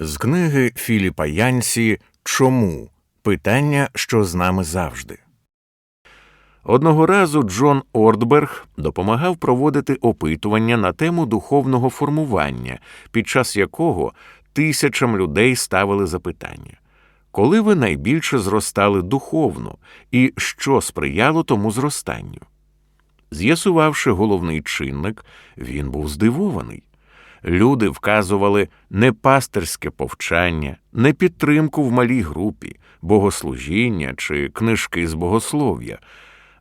З книги Філіпа Янсі Чому? Питання, що з нами завжди. Одного разу Джон Ордберг допомагав проводити опитування на тему духовного формування, під час якого тисячам людей ставили запитання. Коли ви найбільше зростали духовно і що сприяло тому зростанню? З'ясувавши головний чинник, він був здивований. Люди вказували не пастирське повчання, не підтримку в малій групі, богослужіння чи книжки з богослов'я,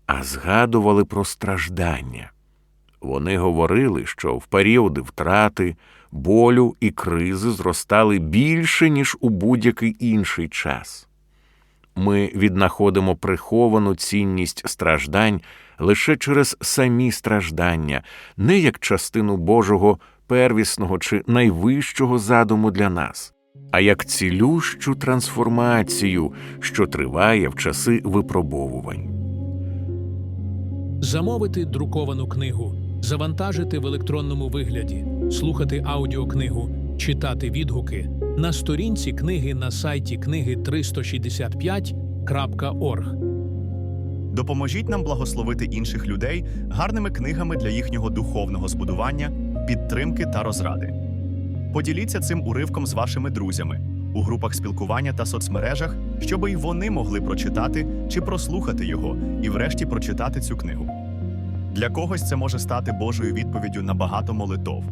а згадували про страждання. Вони говорили, що в періоди втрати, болю і кризи зростали більше, ніж у будь-який інший час. Ми віднаходимо приховану цінність страждань лише через самі страждання, не як частину Божого первісного чи найвищого задуму для нас, а як цілющу трансформацію, що триває в часи випробовувань. Замовити друковану книгу, завантажити в електронному вигляді, слухати аудіокнигу, читати відгуки на сторінці книги на сайті книги 365.org. Допоможіть нам благословити інших людей гарними книгами для їхнього духовного збудування, підтримки та розради. Поділіться цим уривком з вашими друзями у групах спілкування та соцмережах, щоб і вони могли прочитати чи прослухати його і врешті прочитати цю книгу. Для когось це може стати Божою відповіддю на багато молитов,